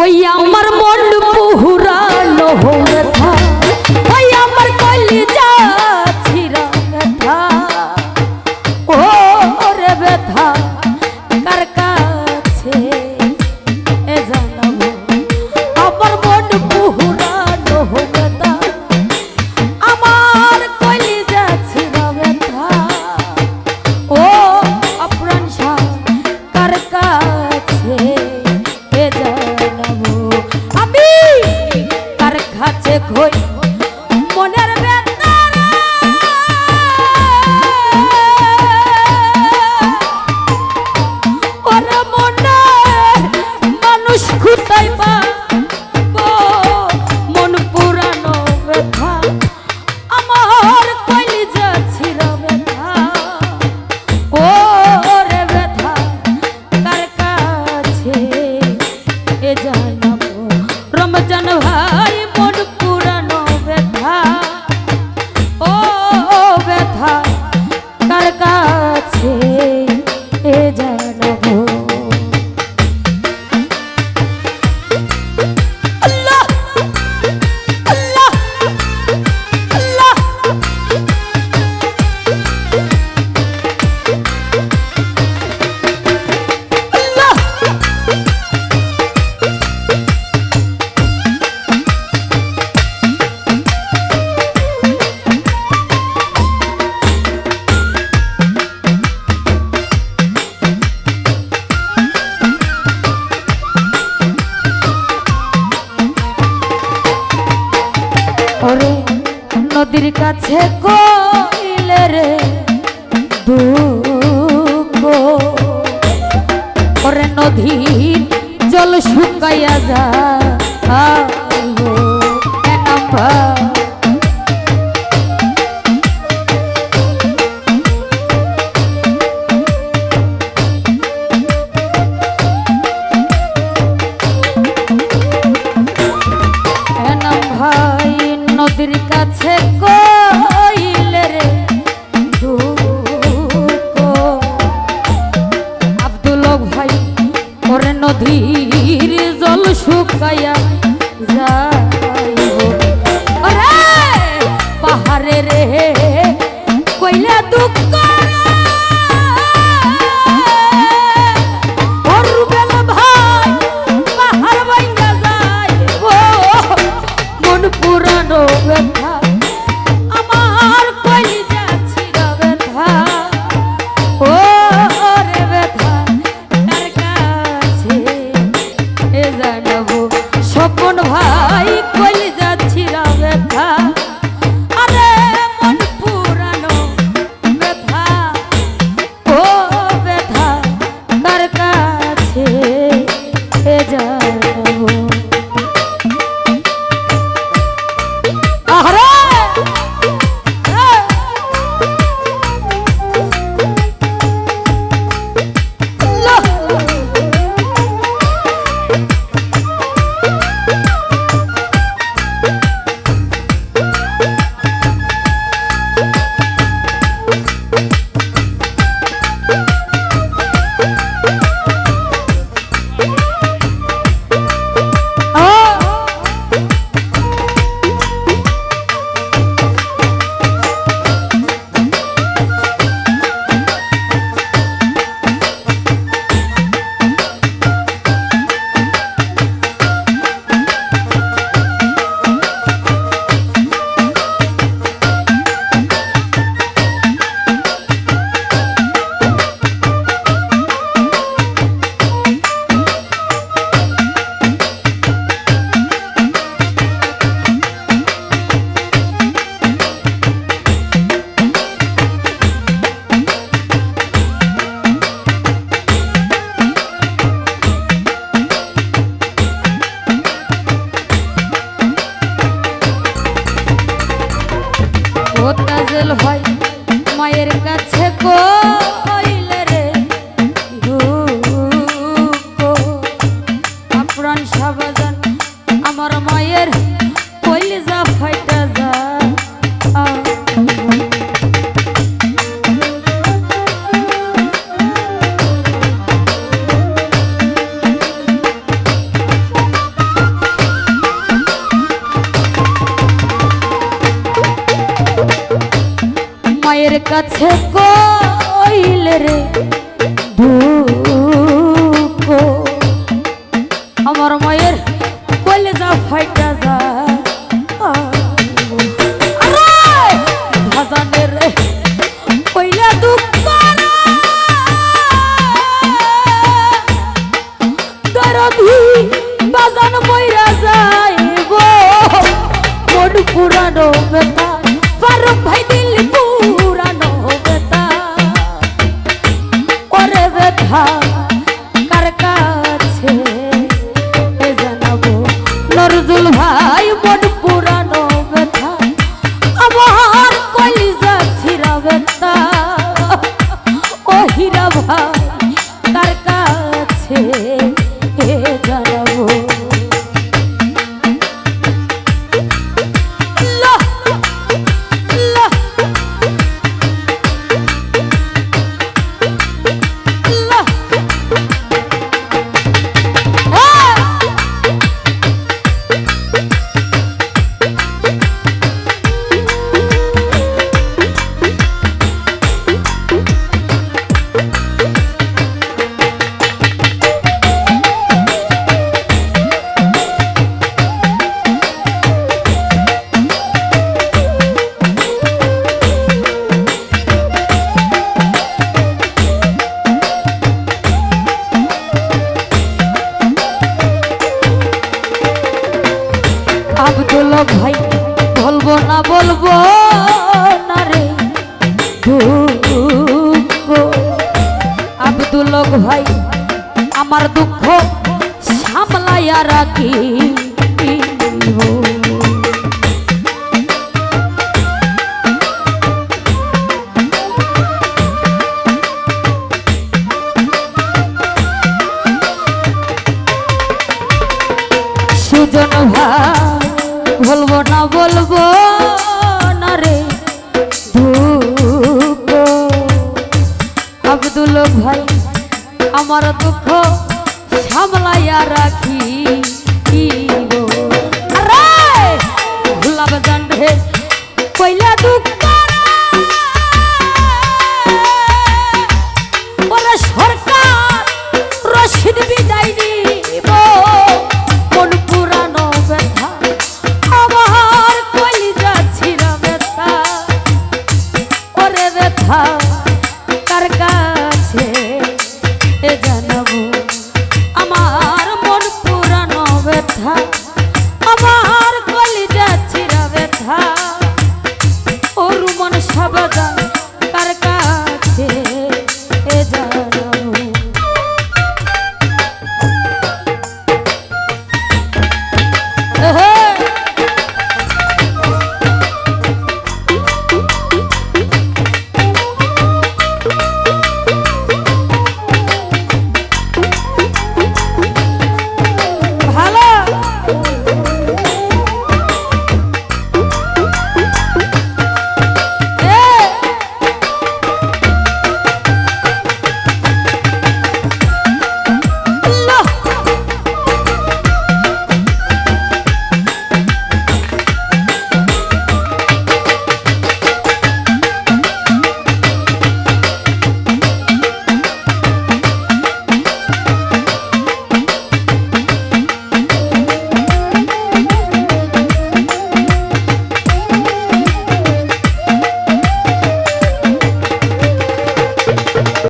ওই আমার মন্ড নদীর কাছে কইলে রে দুঃখ। ওরে নদীর জল শুকাইয়া যায়। নদীর কাছে কইলে রে আব্দুল ভাই ওরে নদীর জল শুকায়া কাজল হয় মায়ের কাছে গো পুরানো ব্যথা। ফারুক ভাই দিল পুরানো ব্যথা। ওরে ব্যথা কার কাছে? জানাব? নজরুল ভাই। ঢুকবো আব্দুল ভাই আমার দুঃখ সামলাইয়া রাখি। দুঃখ সামলাইয়া রাখি। কি গো? আরে ভুলাব জান দুঃখ come on.